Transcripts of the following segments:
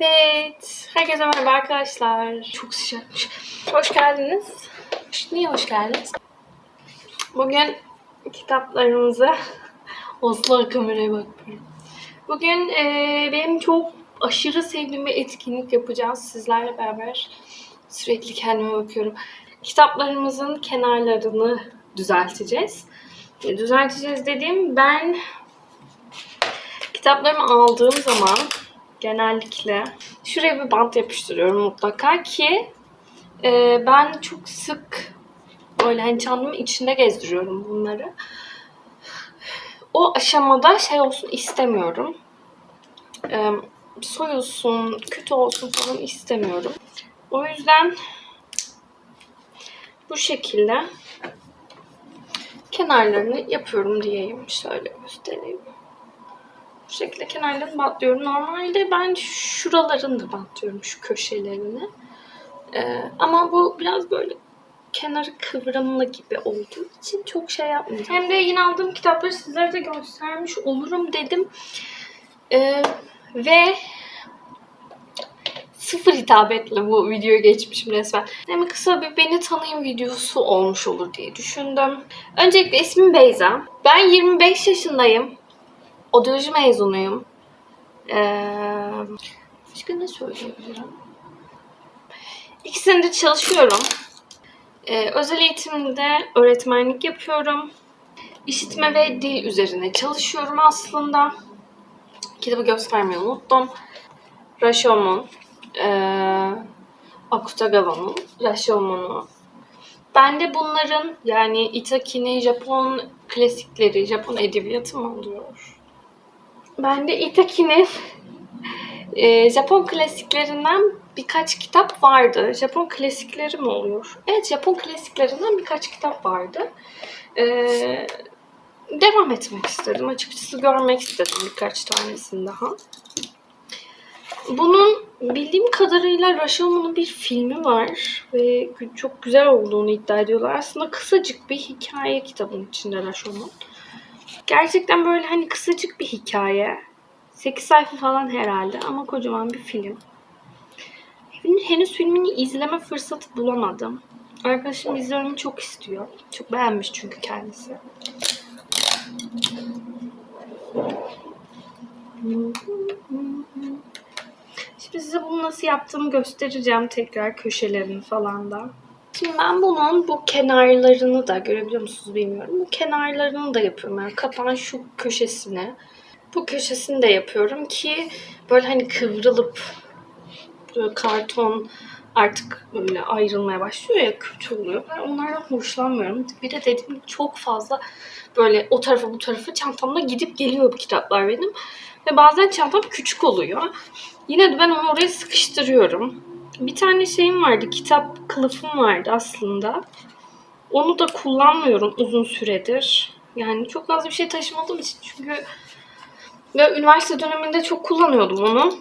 Evet. Herkese merhaba arkadaşlar. Çok sıcakmış. Hoş geldiniz. Niye hoş geldiniz? Bugün kitaplarımızı... Oslo kameraya bakıyorum. Bugün eee, benim çok aşırı sevdiğim bir etkinlik yapacağız sizlerle beraber. Sürekli kendime bakıyorum. Kitaplarımızın kenarlarını düzelteceğiz. E, Düzelteceğiz dediğim ben kitaplarımı aldığım zaman genellikle şuraya bir bant yapıştırıyorum mutlaka ki e, ben çok sık böyle hani çantamın içinde gezdiriyorum bunları. O aşamada şey olsun istemiyorum. E, soyulsun, kötü olsun falan istemiyorum. O yüzden bu şekilde kenarlarını yapıyorum diyeyim. Şöyle göstereyim. Bu şekilde kenarlarını bantlıyorum. Normalde ben şuralarını da bantlıyorum. Şu köşelerini. Ee, ama bu biraz böyle kenarı kıvrımlı gibi olduğu için çok şey yapmayacağım. Hem de yine aldığım kitapları sizlere de göstermiş olurum dedim. Ee, ve sıfır hitabetle bu videoya geçmişim resmen. Hem kısa bir beni tanıyın videosu olmuş olur diye düşündüm. Öncelikle ismim Beyza. Ben 25 yaşındayım. Odoloji mezunuyum. Ee, başka ne söyleyebilirim? İki senedir çalışıyorum. Ee, özel eğitimde öğretmenlik yapıyorum. İşitme ve dil üzerine çalışıyorum aslında. Kitabı göstermeyi unuttum. Rashomon, ee, Akutagawa'nın Rashomon'u. Ben de bunların yani Itaki'nin Japon klasikleri, Japon edebiyatı mı oluyor? Ben de Itaki'nin e, Japon klasiklerinden birkaç kitap vardı. Japon klasikleri mi oluyor? Evet, Japon klasiklerinden birkaç kitap vardı. E, devam etmek istedim. Açıkçası görmek istedim birkaç tanesini daha. Bunun bildiğim kadarıyla Rashomon'un bir filmi var ve çok güzel olduğunu iddia ediyorlar. Aslında kısacık bir hikaye kitabın içinde Rashomon. Gerçekten böyle hani kısacık bir hikaye. 8 sayfa falan herhalde ama kocaman bir film. Henüz filmini izleme fırsatı bulamadım. Arkadaşım izlememi çok istiyor. Çok beğenmiş çünkü kendisi. Şimdi size bunu nasıl yaptığımı göstereceğim tekrar köşelerini falan da. Şimdi ben bunun bu kenarlarını da görebiliyor musunuz bilmiyorum. Bu kenarlarını da yapıyorum. Yani kapağın şu köşesini, bu köşesini de yapıyorum ki böyle hani kıvrılıp böyle karton artık böyle ayrılmaya başlıyor ya kötü oluyor. Ben onlardan hoşlanmıyorum. Bir de dediğim gibi çok fazla böyle o tarafa bu tarafa çantamda gidip geliyor bu kitaplar benim. Ve bazen çantam küçük oluyor. Yine de ben onu oraya sıkıştırıyorum. Bir tane şeyim vardı, kitap kılıfım vardı aslında. Onu da kullanmıyorum uzun süredir. Yani çok fazla bir şey taşımadığım için çünkü ve üniversite döneminde çok kullanıyordum onu.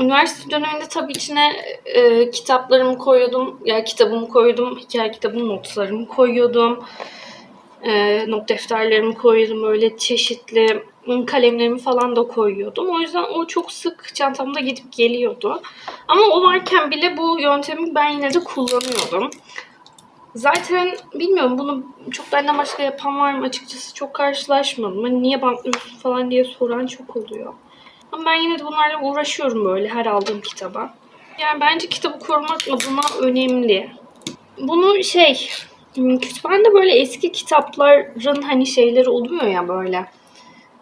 Üniversite döneminde tabii içine e, kitaplarımı koyuyordum. Ya yani kitabımı koyuyordum, hikaye kitabımın notlarımı koyuyordum. E, not defterlerimi koyuyordum. Böyle çeşitli kalemlerimi falan da koyuyordum. O yüzden o çok sık çantamda gidip geliyordu. Ama o varken bile bu yöntemi ben yine de kullanıyordum. Zaten bilmiyorum bunu çok benden başka yapan var mı açıkçası çok karşılaşmadım. Hani niye bantlıyorsun falan diye soran çok oluyor. Ama ben yine de bunlarla uğraşıyorum böyle her aldığım kitaba. Yani bence kitabı korumak adına önemli. Bunu şey kütüphanede böyle eski kitapların hani şeyleri oluyor ya böyle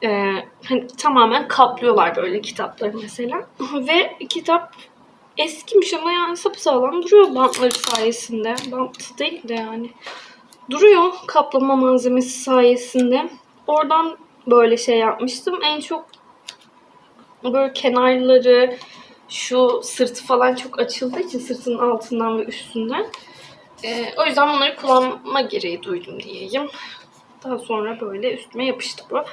e, hani tamamen kaplıyorlar böyle kitapları mesela. Ve kitap eskimiş ama yani sapasağlam duruyor bantları sayesinde. Bant değil de yani. Duruyor kaplama malzemesi sayesinde. Oradan böyle şey yapmıştım. En çok böyle kenarları şu sırtı falan çok açıldığı için sırtının altından ve üstünden. Ee, o yüzden bunları kullanma gereği duydum diyeyim. Daha sonra böyle üstüme yapıştı bu.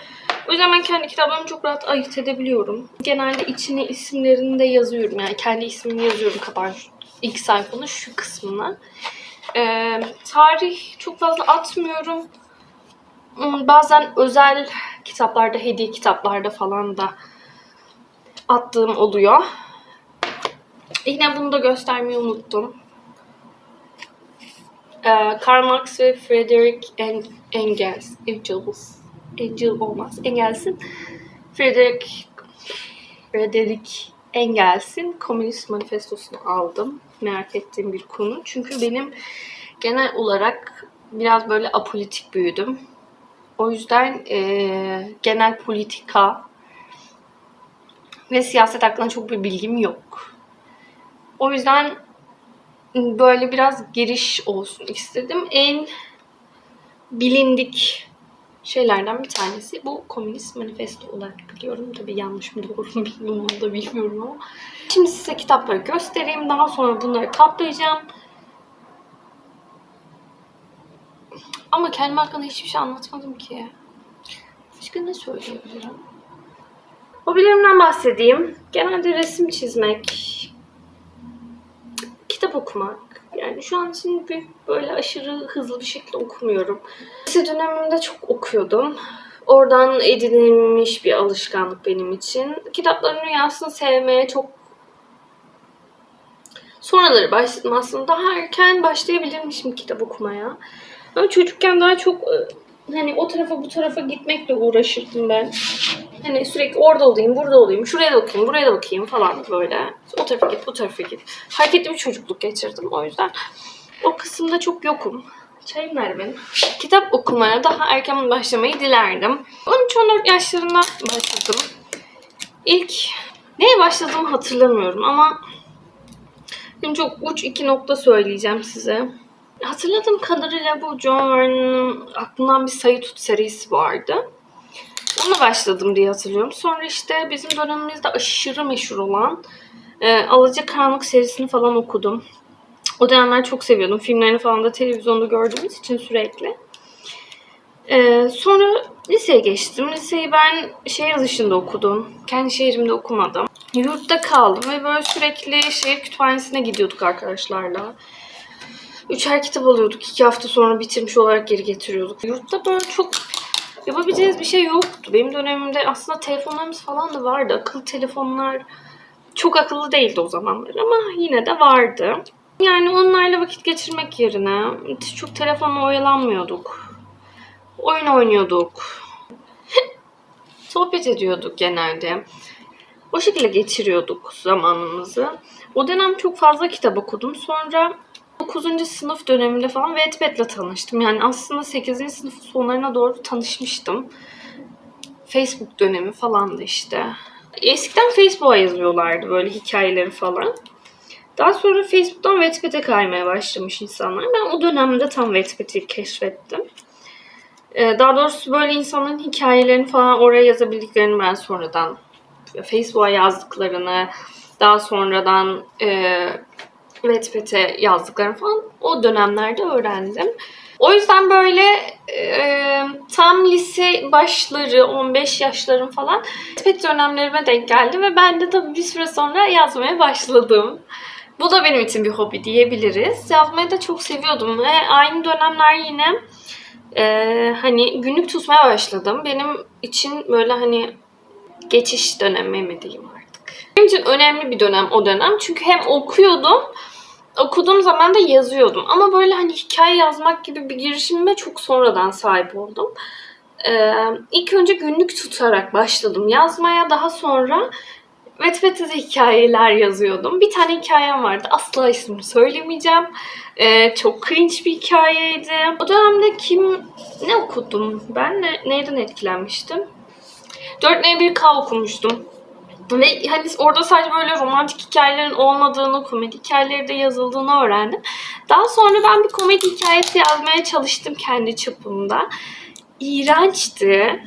O yüzden ben kendi kitaplarımı çok rahat ayırt edebiliyorum. Genelde içine isimlerini de yazıyorum. Yani kendi ismimi yazıyorum kapağın ilk sayfanın şu kısmına. Ee, tarih çok fazla atmıyorum. Hmm, Bazen özel kitaplarda, hediye kitaplarda falan da attığım oluyor. Yine bunu da göstermeyi unuttum. Ee, Karl Marx ve Friedrich En- Engels. Engels. Engel olmaz. Engels'in Friedrich Friedrich Engels'in Komünist Manifestosunu aldım. Merak ettiğim bir konu. Çünkü benim genel olarak biraz böyle apolitik büyüdüm. O yüzden eee, genel politika ve siyaset hakkında çok bir bilgim yok. O yüzden böyle biraz giriş olsun istedim. En bilindik şeylerden bir tanesi bu Komünist Manifesto olarak biliyorum. Tabii yanlış mı doğru mu bilmiyorum onu da bilmiyorum ama. Şimdi size kitapları göstereyim. Daha sonra bunları katlayacağım. Ama kendim hakkında hiçbir şey anlatmadım ki. Başka ne söyleyebilirim? Hobilerimden bahsedeyim. Genelde resim çizmek, kitap okumak. Yani şu an için bir böyle aşırı hızlı bir şekilde okumuyorum. Lise dönemimde çok okuyordum. Oradan edinilmiş bir alışkanlık benim için. Kitapların dünyasını sevmeye çok sonraları başladım aslında. Daha erken başlayabilirmişim kitap okumaya. Ama çocukken daha çok e, hani o tarafa bu tarafa gitmekle uğraşırdım ben. Hani sürekli orada olayım, burada olayım, şuraya da bakayım, buraya da bakayım falan böyle. O tarafa git, bu tarafa git. Hareketli bir çocukluk geçirdim. O yüzden o kısımda çok yokum. Çayım nerede benim? Kitap okumaya daha erken başlamayı dilerdim. 13-14 yaşlarında başladım. İlk neye başladığımı hatırlamıyorum ama Şimdi çok uç iki nokta söyleyeceğim size. Hatırladığım kadarıyla bu John aklından bir sayı tut serisi vardı. Onunla başladım diye hatırlıyorum. Sonra işte bizim dönemimizde aşırı meşhur olan e, Alacakaranlık serisini falan okudum. O dönemler çok seviyordum. Filmlerini falan da televizyonda gördüğümüz için sürekli. E, sonra liseye geçtim. Liseyi ben şehir dışında okudum. Kendi şehrimde okumadım. Yurtta kaldım ve böyle sürekli şehir kütüphanesine gidiyorduk arkadaşlarla. Üçer kitap alıyorduk. iki hafta sonra bitirmiş olarak geri getiriyorduk. Yurtta böyle çok yapabileceğiniz bir şey yoktu. Benim dönemimde aslında telefonlarımız falan da vardı. Akıllı telefonlar çok akıllı değildi o zamanlar ama yine de vardı. Yani onlarla vakit geçirmek yerine çok telefonla oyalanmıyorduk. Oyun oynuyorduk. Sohbet ediyorduk genelde. O şekilde geçiriyorduk zamanımızı. O dönem çok fazla kitap okudum. Sonra 9. sınıf döneminde falan Wattpad'le tanıştım. Yani aslında 8. sınıfın sonlarına doğru tanışmıştım. Facebook dönemi falandı işte. Eskiden Facebook'a yazıyorlardı böyle hikayeleri falan. Daha sonra Facebook'tan Wattpad'e kaymaya başlamış insanlar. Ben o dönemde tam Wattpad'i keşfettim. Ee, Daha doğrusu böyle insanların hikayelerini falan oraya yazabildiklerini ben sonradan Facebook'a yazdıklarını, daha sonradan e, Wattpad'e yazdıklarını falan o dönemlerde öğrendim. O yüzden böyle e, tam lise başları, 15 yaşlarım falan Wattpad dönemlerime denk geldi ve ben de tabii bir süre sonra yazmaya başladım. Bu da benim için bir hobi diyebiliriz. Yazmayı da çok seviyordum ve aynı dönemler yine e, hani günlük tutmaya başladım. Benim için böyle hani geçiş dönemi mi diyeyim artık. Benim için önemli bir dönem o dönem. Çünkü hem okuyordum, okuduğum zaman da yazıyordum. Ama böyle hani hikaye yazmak gibi bir girişimime çok sonradan sahip oldum. Ee, ilk önce günlük tutarak başladım yazmaya. Daha sonra Wattpad'de hikayeler yazıyordum. Bir tane hikayem vardı. Asla ismini söylemeyeceğim. Ee, çok cringe bir hikayeydi. O dönemde kim ne okudum? Ben ne, neyden etkilenmiştim? 4N1K okumuştum. Ve hani orada sadece böyle romantik hikayelerin olmadığını, komedi hikayeleri de yazıldığını öğrendim. Daha sonra ben bir komedi hikayesi yazmaya çalıştım kendi çapımda. İğrençti.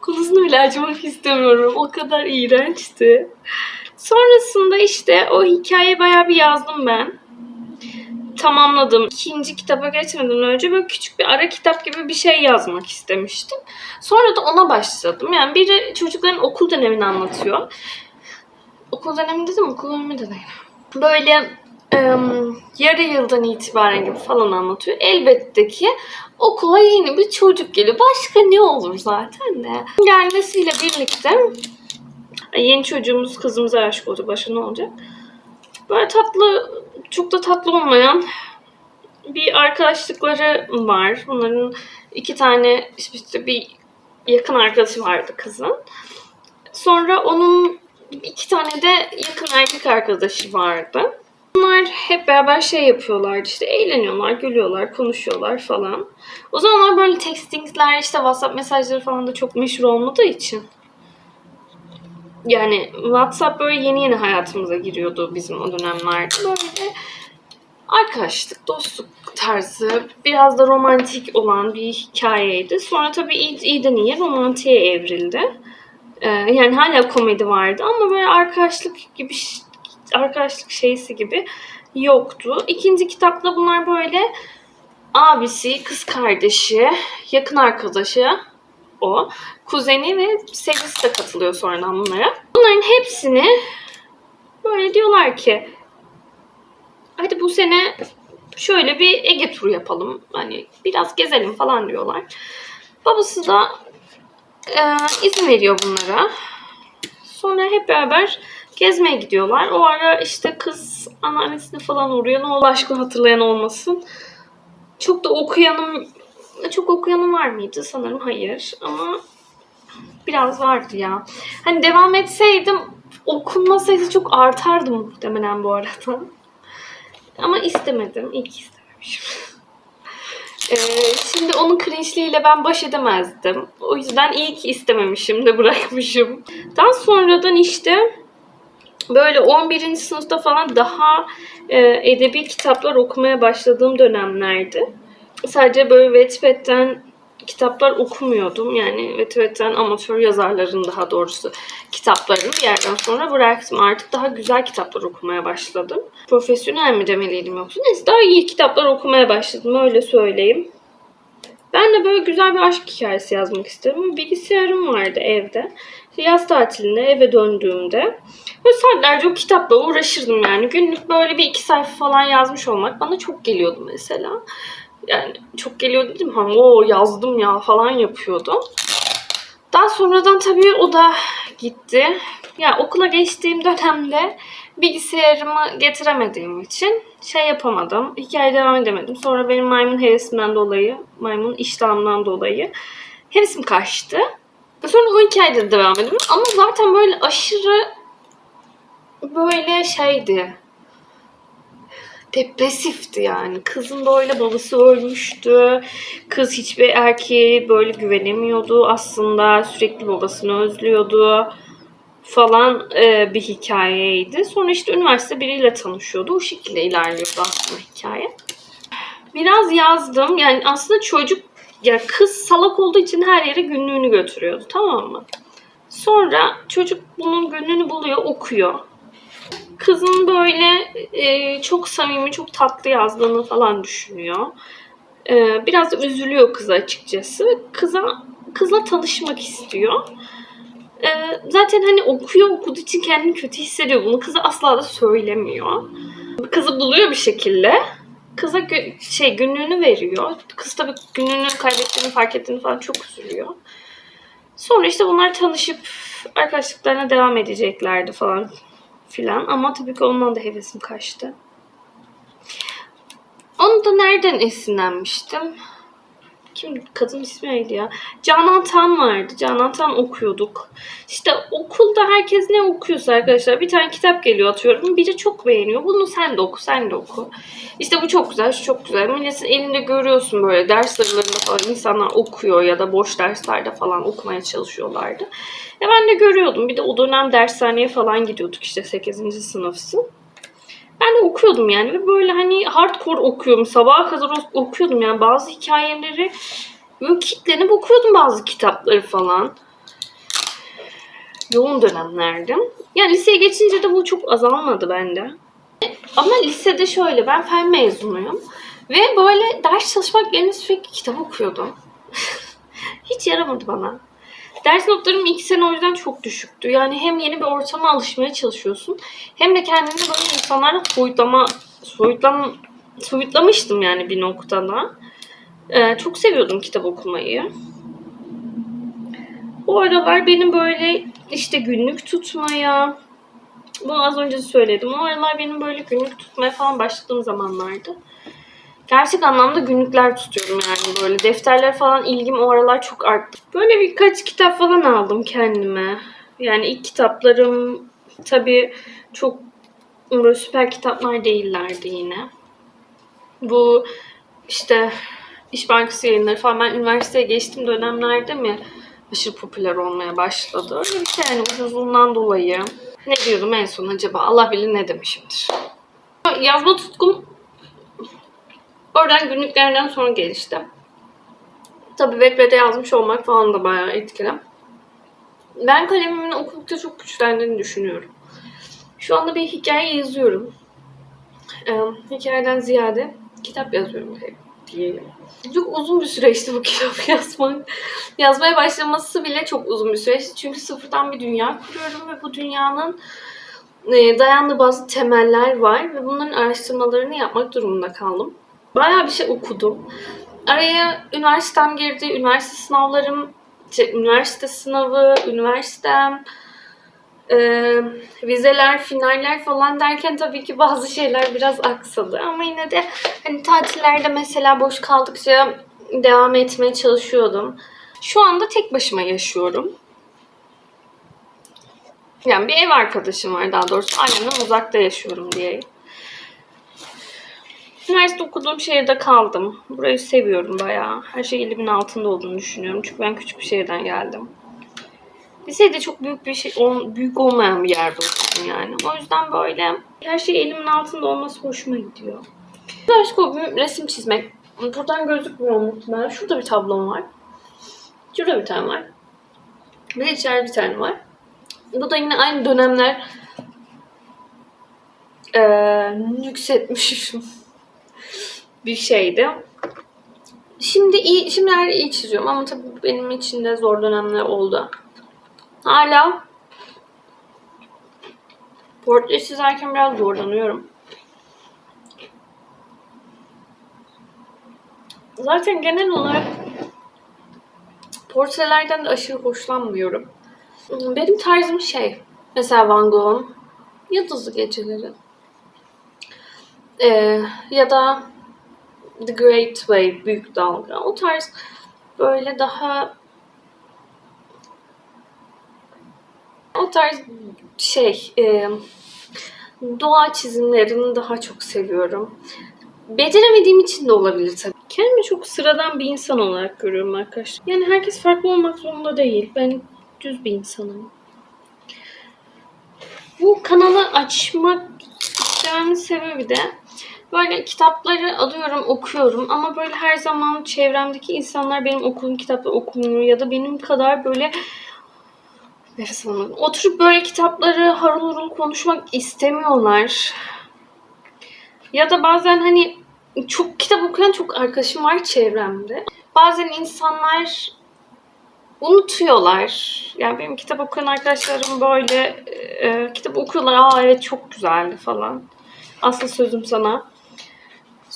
Konusunu bile açmak istemiyorum. O kadar iğrençti. Sonrasında işte o hikayeyi bayağı bir yazdım ben tamamladım. İkinci kitaba geçmeden önce böyle küçük bir ara kitap gibi bir şey yazmak istemiştim. Sonra da ona başladım. Yani biri çocukların okul dönemini anlatıyor. Okul döneminde de mi? Okul döneminde de değil. Böyle ım, yarı yıldan itibaren gibi falan anlatıyor. Elbette ki okula yeni bir çocuk geliyor. Başka ne olur zaten de. Gelmesiyle birlikte Yeni çocuğumuz kızımıza aşık olacak. Başka ne olacak? Böyle tatlı, çok da tatlı olmayan bir arkadaşlıkları var. Bunların iki tane işte bir yakın arkadaşı vardı kızın. Sonra onun iki tane de yakın erkek arkadaşı vardı. Bunlar hep beraber şey yapıyorlardı işte eğleniyorlar, gülüyorlar, konuşuyorlar falan. O zamanlar böyle textingler işte WhatsApp mesajları falan da çok meşhur olmadığı için. Yani WhatsApp böyle yeni yeni hayatımıza giriyordu bizim o dönemlerde. Böyle arkadaşlık, dostluk tarzı biraz da romantik olan bir hikayeydi. Sonra tabii iyi, iyiden iyiye romantiğe evrildi. Ee, yani hala komedi vardı ama böyle arkadaşlık gibi arkadaşlık şeysi gibi yoktu. İkinci kitapta bunlar böyle abisi, kız kardeşi, yakın arkadaşı o, kuzeni ve sevgilisi de katılıyor sonradan bunlara. Bunların hepsini böyle diyorlar ki hadi bu sene şöyle bir Ege turu yapalım. Hani biraz gezelim falan diyorlar. Babası da e, izin veriyor bunlara. Sonra hep beraber gezmeye gidiyorlar. O ara işte kız anneannesine falan uğruyor. Ne olur başka hatırlayan olmasın. Çok da okuyanım çok okuyanım var mıydı? Sanırım hayır. Ama biraz vardı ya. Hani devam etseydim okunma sayısı çok artardı muhtemelen bu arada. Ama istemedim. İyi istememişim. Ee, şimdi onun cringe'liğiyle ben baş edemezdim. O yüzden iyi ki istememişim de bırakmışım. Daha sonradan işte böyle 11. sınıfta falan daha e, edebi kitaplar okumaya başladığım dönemlerdi. Sadece böyle Wattpad'den kitaplar okumuyordum. Yani Wattpad'den amatör yazarların daha doğrusu kitaplarını bir yerden sonra bıraktım. Artık daha güzel kitaplar okumaya başladım. Profesyonel mi demeliydim yoksa? Neyse daha iyi kitaplar okumaya başladım öyle söyleyeyim. Ben de böyle güzel bir aşk hikayesi yazmak istedim. Bilgisayarım vardı evde. Yaz tatilinde eve döndüğümde böyle saatlerce o kitapla uğraşırdım yani. Günlük böyle bir iki sayfa falan yazmış olmak bana çok geliyordu mesela. Yani çok geliyordu dedim hani o yazdım ya falan yapıyordum. Daha sonradan tabii o da gitti. Yani okula geçtiğim dönemde bilgisayarımı getiremediğim için şey yapamadım. Hikaye devam edemedim. Sonra benim maymun hevesimden dolayı, maymun iştahımdan dolayı hevesim kaçtı. Sonra o hikayede de devam edemedim. Ama zaten böyle aşırı böyle şeydi. Depresifti yani. Kızın böyle babası ölmüştü. Kız hiçbir erkeğe böyle güvenemiyordu aslında. Sürekli babasını özlüyordu falan e, bir hikayeydi. Sonra işte üniversite biriyle tanışıyordu. O şekilde ilerliyordu aslında hikaye. Biraz yazdım. Yani aslında çocuk ya kız salak olduğu için her yere günlüğünü götürüyordu. Tamam mı? Sonra çocuk bunun günlüğünü buluyor, okuyor. Kızın böyle e, çok samimi, çok tatlı yazdığını falan düşünüyor. E, biraz üzülüyor kız açıkçası. Kıza kızla tanışmak istiyor. E, zaten hani okuyor, okuduğu için kendini kötü hissediyor. Bunu kıza asla da söylemiyor. Kızı buluyor bir şekilde. Kıza gü- şey günlüğünü veriyor. Kız tabii günlüğünü kaybettiğini fark ettiğini falan çok üzülüyor. Sonra işte bunlar tanışıp arkadaşlıklarına devam edeceklerdi falan filan. Ama tabii ki ondan da hevesim kaçtı. Onu da nereden esinlenmiştim? Kim kadın ismi neydi ya? Canan Tan vardı. Canan Tan okuyorduk. İşte okulda herkes ne okuyorsa arkadaşlar bir tane kitap geliyor atıyorum. Biri çok beğeniyor. Bunu sen de oku, sen de oku. İşte bu çok güzel, şu çok güzel. Milletin elinde görüyorsun böyle ders aralarında falan insanlar okuyor ya da boş derslerde falan okumaya çalışıyorlardı. Ya ben de görüyordum. Bir de o dönem dershaneye falan gidiyorduk işte 8. sınıfsın. Ben de okuyordum yani ve böyle hani hardcore okuyorum. Sabaha kadar okuyordum yani bazı hikayeleri böyle kitlenip okuyordum bazı kitapları falan. Yoğun dönemlerdim. Yani liseye geçince de bu çok azalmadı bende. Ama lisede şöyle ben fen mezunuyum. Ve böyle ders çalışmak yerine sürekli kitap okuyordum. Hiç yaramadı bana. Ders notlarım ilk sene o yüzden çok düşüktü. Yani hem yeni bir ortama alışmaya çalışıyorsun. Hem de kendini böyle insanlarla soyutlama, soyutlam, soyutlamıştım yani bir noktada. Ee, çok seviyordum kitap okumayı. O aralar benim böyle işte günlük tutmaya. Bunu az önce söyledim. O aralar benim böyle günlük tutmaya falan başladığım zamanlardı. Gerçek anlamda günlükler tutuyorum yani böyle. Defterler falan ilgim o aralar çok arttı. Böyle birkaç kitap falan aldım kendime. Yani ilk kitaplarım tabii çok böyle süper kitaplar değillerdi yine. Bu işte İş Bankası yayınları falan ben üniversiteye geçtiğim dönemlerde mi aşırı popüler olmaya başladı. Öyle bir şey yani ucuzluğundan dolayı. Ne diyordum en son acaba? Allah bilir ne demişimdir. Yazma tutkum oradan günlüklerden sonra gelişti. Tabii Wattpad'e yazmış olmak falan da bayağı etkili. Ben kalemimin okulukta çok güçlendiğini düşünüyorum. Şu anda bir hikaye yazıyorum. Ee, hikayeden ziyade kitap yazıyorum diyelim. Çok uzun bir süreçti bu kitap yazmak. Yazmaya başlaması bile çok uzun bir süreçti. Çünkü sıfırdan bir dünya kuruyorum ve bu dünyanın e, dayandığı bazı temeller var ve bunların araştırmalarını yapmak durumunda kaldım. Bayağı bir şey okudum. Araya üniversitem girdi, üniversite sınavlarım, işte üniversite sınavı, üniversitem, e, vizeler, finaller falan derken tabii ki bazı şeyler biraz aksadı. Ama yine de hani tatillerde mesela boş kaldıkça devam etmeye çalışıyordum. Şu anda tek başıma yaşıyorum. Yani bir ev arkadaşım var daha doğrusu. Ailemden uzakta yaşıyorum diye. Üniversite okuduğum şehirde kaldım. Burayı seviyorum bayağı. Her şey elimin altında olduğunu düşünüyorum. Çünkü ben küçük bir şehirden geldim. Lisede çok büyük bir şey, ol- büyük olmayan bir yerde okudum yani. O yüzden böyle her şey elimin altında olması hoşuma gidiyor. Başka hobim resim çizmek. Buradan gözükmüyor muhtemelen. Şurada bir tablom var. Şurada bir tane var. De içeride bir tane var. Bu da yine aynı dönemler eee yükseltmişim bir şeydi. Şimdi iyi, şimdi her iyi çiziyorum ama tabii benim için de zor dönemler oldu. Hala portre çizerken biraz zorlanıyorum. Zaten genel olarak portrelerden de aşırı hoşlanmıyorum. Benim tarzım şey, mesela Van Gogh'un Yıldızlı Geceleri. Ee, ya da The Great Wave, Büyük Dalga. O tarz böyle daha o tarz şey e, doğa çizimlerini daha çok seviyorum. Beceremediğim için de olabilir tabii. Kendimi çok sıradan bir insan olarak görüyorum arkadaşlar. Yani herkes farklı olmak zorunda değil. Ben düz bir insanım. Bu kanalı açmak istememin sebebi de böyle kitapları alıyorum, okuyorum ama böyle her zaman çevremdeki insanlar benim okuduğum kitapları okumuyor ya da benim kadar böyle nefes alamadım. Oturup böyle kitapları harıl harıl konuşmak istemiyorlar. Ya da bazen hani çok kitap okuyan çok arkadaşım var çevremde. Bazen insanlar unutuyorlar. Yani benim kitap okuyan arkadaşlarım böyle e, kitap okuyorlar. Aa evet çok güzeldi falan. Asıl sözüm sana.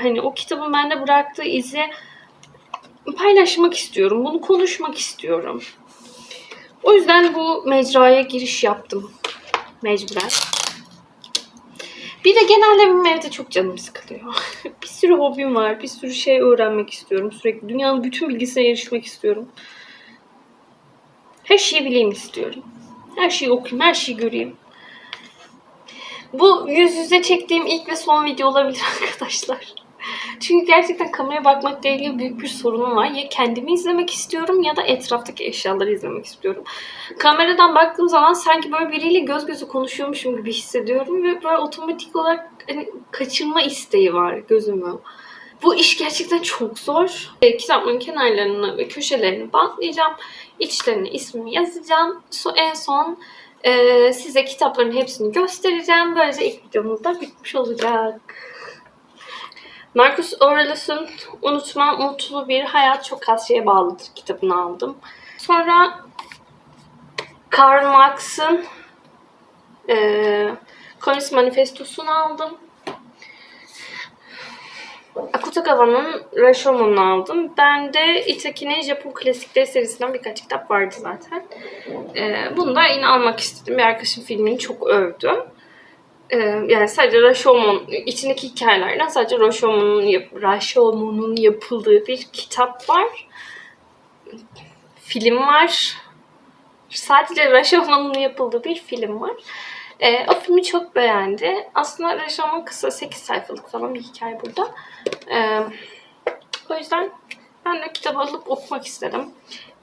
Hani o kitabın bende bıraktığı izi paylaşmak istiyorum. Bunu konuşmak istiyorum. O yüzden bu mecraya giriş yaptım. Mecburen. Bir de genelde benim evde çok canım sıkılıyor. bir sürü hobim var. Bir sürü şey öğrenmek istiyorum sürekli. Dünyanın bütün bilgisine erişmek istiyorum. Her şeyi bileyim istiyorum. Her şeyi okuyayım, her şeyi göreyim. Bu yüz yüze çektiğim ilk ve son video olabilir arkadaşlar. Çünkü gerçekten kameraya bakmakla ilgili büyük bir sorunum var. Ya kendimi izlemek istiyorum ya da etraftaki eşyaları izlemek istiyorum. Kameradan baktığım zaman sanki böyle biriyle göz göze konuşuyormuşum gibi hissediyorum ve böyle otomatik olarak hani kaçırma isteği var gözümü. Bu iş gerçekten çok zor. E, kitapların kenarlarını ve köşelerini bantlayacağım. İçlerine ismimi yazacağım. So, en son e, size kitapların hepsini göstereceğim. Böylece ilk videomuz da bitmiş olacak. Marcus Aurelius'un Unutma Mutlu Bir Hayat Çok Az Şeye Bağlıdır kitabını aldım. Sonra Karl Marx'ın e, Komünist Manifestosu'nu aldım. Akutagawa'nın Rashomon'unu aldım. Ben de Itaki'nin Japon klasikleri serisinden birkaç kitap vardı zaten. Ee, bunu da yine almak istedim. Bir arkadaşım filmini çok övdü. Ee, yani sadece Rashomon, içindeki hikayelerden sadece Rashomon'un, yap- Rashomon'un yapıldığı bir kitap var. Film var. Sadece Rashomon'un yapıldığı bir film var. Ee, o filmi çok beğendi. Aslında Rashomon kısa 8 sayfalık falan bir hikaye burada. Ee, o yüzden ben de kitabı alıp okumak istedim.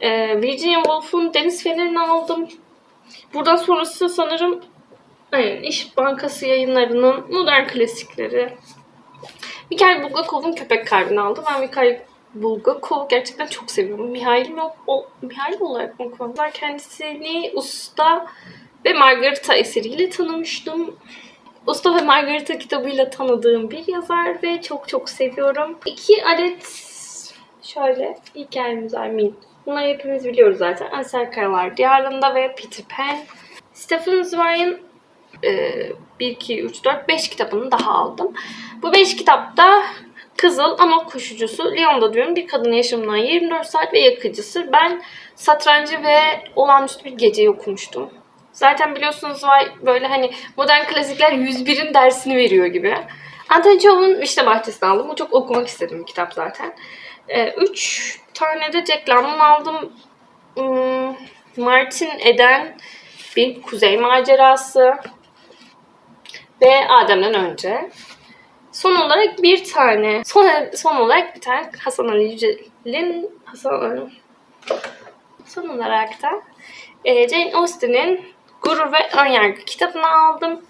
Ee, Virginia Woolf'un Deniz Feneri'ni aldım. Buradan sonrası sanırım aynen, İş Bankası yayınlarının modern klasikleri. Mikhail Bulgakov'un Köpek Kalbini aldım. Ben Mikhail Bulgakov gerçekten çok seviyorum. Mihail mi? O, Mihail olarak mı okumak? Kendisini Usta ve Margarita eseriyle tanımıştım. Usta ve Margarita kitabıyla tanıdığım bir yazar ve çok çok seviyorum. İki adet şöyle hikayemiz var. Min. Bunları hepimiz biliyoruz zaten. Aser Karalar Diyarında ve Peter Pan. Stephen Zweig'in e, 1, 2, 3, 4, 5 kitabını daha aldım. Bu 5 kitapta Kızıl ama koşucusu, Leon'da diyorum bir kadın yaşamından 24 saat ve yakıcısı. Ben satrancı ve olağanüstü bir geceyi okumuştum. Zaten biliyorsunuz var böyle hani modern klasikler 101'in dersini veriyor gibi. Anton Chekhov'un İşte Bahçesi'ni aldım. Bu çok okumak istediğim bir kitap zaten. Ee, üç tane de Jack London aldım. Hmm, Martin Eden bir kuzey macerası ve Adem'den önce. Son olarak bir tane, son, son olarak bir tane Hasan Ali Yücel'in Hasan Ali Son olarak da e, Jane Austen'in Gurur ve Önyargı kitabını aldım.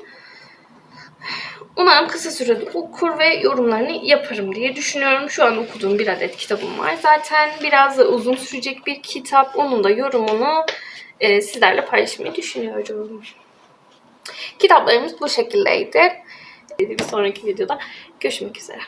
Umarım kısa sürede okur ve yorumlarını yaparım diye düşünüyorum. Şu an okuduğum bir adet kitabım var. Zaten biraz da uzun sürecek bir kitap. Onun da yorumunu e, sizlerle paylaşmayı düşünüyorum. Kitaplarımız bu şekildeydi. Bir sonraki videoda görüşmek üzere.